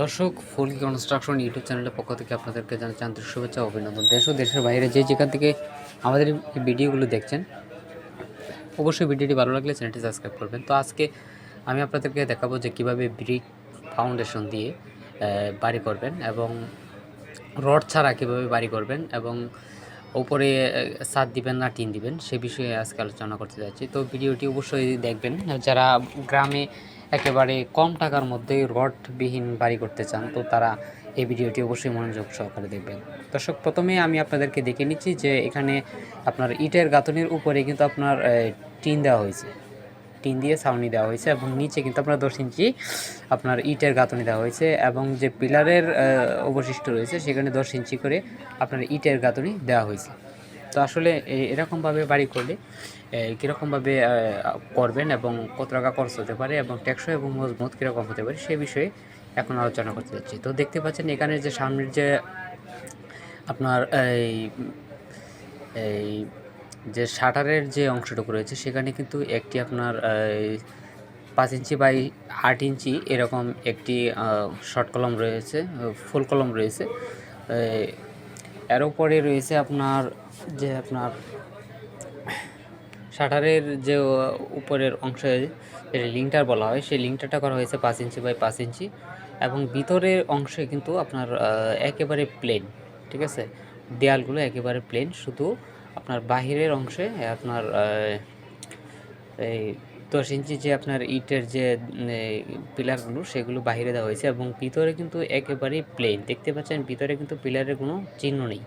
দর্শক, ফুল construction YouTube চ্যানেলের পক্ষ থেকে আপনাদেরকে জানাচ্ছি আন্তরিক শুভেচ্ছা, অভিনন্দন। দেশ ও দেশের বাইরে যে যেখান থেকে আমাদের এই ভিডিওগুলো দেখছেন, অবশ্যই ভিডিওটি ভালো লাগলে চ্যানেলটি সাবস্ক্রাইব করবেন। তো আজকে আমি আপনাদেরকে দেখাবো যে কীভাবে ব্রিক ফাউন্ডেশন দিয়ে বাড়ি করবেন এবং রড ছাড়া কীভাবে বাড়ি করবেন এবং ওপরে ছাদ দিবেন না টিন দিবেন, সে বিষয়ে আজকে আলোচনা করতে যাচ্ছি। তো ভিডিওটি অবশ্যই দেখবেন। যারা গ্রামে একেবারে কম টাকার মধ্যে রডবিহীন বাড়ি করতে চান, তো তারা এই ভিডিওটি অবশ্যই মনোযোগ সহকারে দেখবেন। দর্শক, প্রথমে আমি আপনাদেরকে দেখে নিচ্ছি যে এখানে আপনার ইটের গাঁথনির উপরে কিন্তু আপনার টিন দেওয়া হয়েছে। টিন দিয়ে ছাউনি দেওয়া হয়েছে এবং নিচে কিন্তু আপনার দশ ইঞ্চি আপনার ইটের গাঁথনি দেওয়া হয়েছে এবং যে পিলারের অবশিষ্ট রয়েছে সেখানে দশ ইঞ্চি করে আপনার ইটের গাঁথনি দেওয়া হয়েছে। তো আসলে এরকমভাবে বাড়ি করলে কীরকমভাবে করবেন এবং কত টাকা খরচ হতে পারে এবং টেকসই এবং মজবুত কীরকম হতে পারে সে বিষয়ে এখন আলোচনা করতে যাচ্ছি। তো দেখতে পাচ্ছেন এখানে যে সামনের যে আপনার এই এই যে শাটারের যে অংশটুকু রয়েছে, সেখানে কিন্তু একটি আপনার পাঁচ ইঞ্চি বাই আট ইঞ্চি এরকম একটি শর্ট কলম রয়েছে, ফুল কলম রয়েছে। এর উপরে রয়েছে আপনার যে আপনার শাটারের যে উপরের অংশে লিঙ্কটার বলা হয়, সেই লিঙ্কটারটা করা হয়েছে পাঁচ ইঞ্চি বাই পাঁচ ইঞ্চি এবং ভিতরের অংশে কিন্তু আপনার একেবারে প্লেন ঠিক আছে? দেয়ালগুলো একেবারে প্লেন শুধু আপনার বাহিরের অংশে আপনার এই দশ ইঞ্চি যে আপনার ইটের যে পিলারগুলো, সেগুলো বাইরে দেওয়া হয়েছে এবং ভিতরে কিন্তু একেবারেই প্লেন দেখতে পাচ্ছেন, ভিতরে কিন্তু পিলারের কোনো চিহ্ন নেই।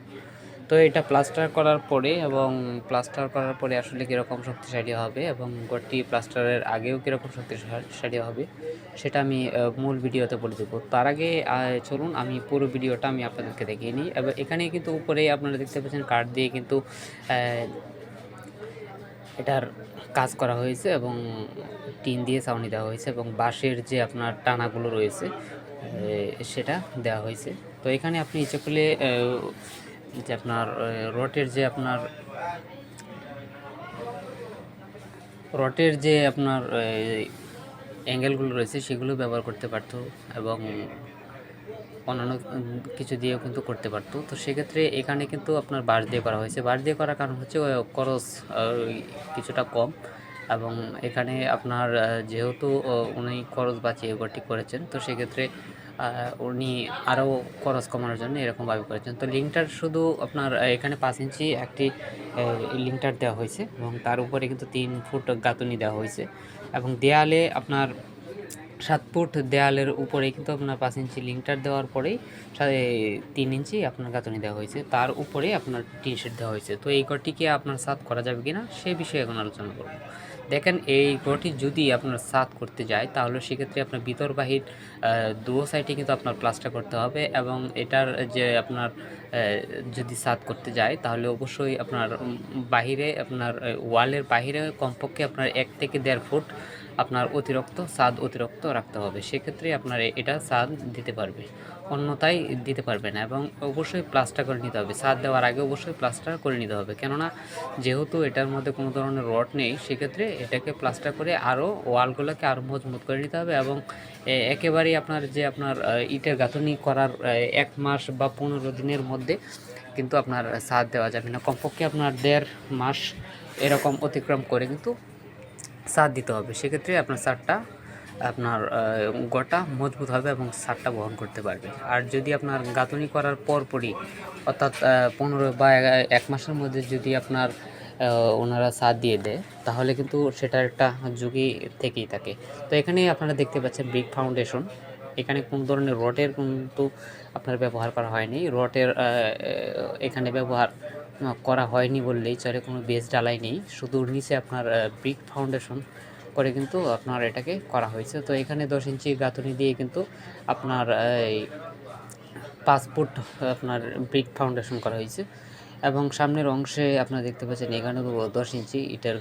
তো এটা প্লাস্টার করার পরে এবং প্লাস্টার করার পরে আসলে কীরকম শক্তিশালী হবে এবং ঘরটি প্লাস্টারের আগেও কীরকম শক্তিশালী হবে, সেটা আমি মূল ভিডিওতে বলে দেবো। তার আগে চলুন, আমি পুরো ভিডিওটা আমি আপনাদেরকে দেখিয়ে নিই। এবার এখানে কিন্তু উপরে আপনারা দেখতে পাচ্ছেন কাঠ দিয়ে কিন্তু এটার কাজ করা হয়েছে এবং টিন দিয়ে ছাউনি দেওয়া হয়েছে এবং বাঁশের যে আপনার টানাগুলো রয়েছে সেটা দেওয়া হয়েছে। তো এখানে আপনি ইচ্ছে করলে যে আপনার রটের যে আপনার, রটের যে আপনার অ্যাঙ্গেলগুলো রয়েছে, সেগুলো ব্যবহার করতে পারতো এবং অন্যান্য কিছু দিয়েও কিন্তু করতে পারতো। তো সেক্ষেত্রে এখানে কিন্তু আপনার বাঁশ দিয়ে করা হয়েছে। বাঁশ দিয়ে করার কারণ হচ্ছে খরচ কিছুটা কম এবং এখানে আপনার যেহেতু উনি খরচ বাঁচিয়ে ঘরটি করেছেন, তো সেক্ষেত্রে উনি আরও খরচ কমানোর জন্য এরকমভাবে করেছেন। তো লিঙ্কটার শুধু আপনার এখানে পাঁচ ইঞ্চি একটি লিঙ্কটার দেওয়া হয়েছে এবং তার উপরে কিন্তু তিন ফুট গাঁথনি দেওয়া হয়েছে এবং দেয়ালে আপনার সাত ফুট দেয়ালের উপরে কিন্তু আপনার পাঁচ ইঞ্চি লিঙ্কটার দেওয়ার পরেই তিন ইঞ্চি আপনার গাঁথনি দেওয়া হয়েছে। তার উপরে আপনার টিন শেড দেওয়া হয়েছে। তো এই ঘরটিকে আপনার সাত করা যাবে কিনা সে বিষয়ে এখন আলোচনা করব। দেখেন, এই ঘরটি যদি আপনার সাত করতে যায়, তাহলে সেক্ষেত্রে আপনার ভিতর বাহির সাইডে কিন্তু আপনার প্লাস্টার করতে হবে এবং এটার যে আপনার যদি সাত করতে যায়, তাহলে অবশ্যই আপনার বাহিরে, আপনার ওয়ালের বাহিরে কমপক্ষে আপনার এক থেকে দেড় ফুট আপনার অতিরিক্ত স্বাদ অতিরিক্ত রাখতে হবে। সেক্ষেত্রে আপনার এটা স্বাদ দিতে পারবে অন্যথায় দিতে পারবে না এবং অবশ্যই প্লাস্টার করে নিতে হবে। স্বাদ দেওয়ার আগে অবশ্যই প্লাস্টার করে নিতে হবে। কেননা যেহেতু এটার মধ্যে কোনো ধরনের রড নেই, সেক্ষেত্রে এটাকে প্লাস্টার করে আরও ওয়ালগুলোকে আরও মজবুত করে নিতে হবে এবং একেবারেই আপনার যে আপনার ইটের গাঁথনি করার এক মাস বা পনেরো দিনের মধ্যে কিন্তু আপনার স্বাদ দেওয়া যাবে না। কমপক্ষে আপনার দেড় মাস এরকম অতিক্রম করে কিন্তু সার দিতে হবে। সেক্ষেত্রে আপনার সারটা আপনার গোটা মজবুত হবে এবং সারটা বহন করতে পারবে। আর যদি আপনার গাঁথনি করার পরপরই, অর্থাৎ পনেরো বা এক মাসের মধ্যে যদি আপনার ওনারা সার দিয়ে দেয়, তাহলে কিন্তু সেটার একটা ঝুঁকি থেকেই থাকে। তো এখানে আপনারা দেখতে পাচ্ছেন ব্রিক ফাউন্ডেশন। এখানে কোন ধরনের রটের কিন্তু আপনার ব্যবহার করা হয়নি। রটের এখানে ব্যবহার করা হয়নি বললেই চলে, কোনো বেস ডালাই নেই। শুধু নিচে আপনার ব্রিক ফাউন্ডেশন করে কিন্তু আপনার এটাকে করা হয়েছে। তো এখানে দশ ইঞ্চি গাঁথনি দিয়ে কিন্তু আপনার, এই ফুট, আপনার ব্রিক ফাউন্ডেশন করা হয়েছে। এবং সামনের অংশে আপনারা দেখতে পাচ্ছেন এখানে দশ ইঞ্চি ইটের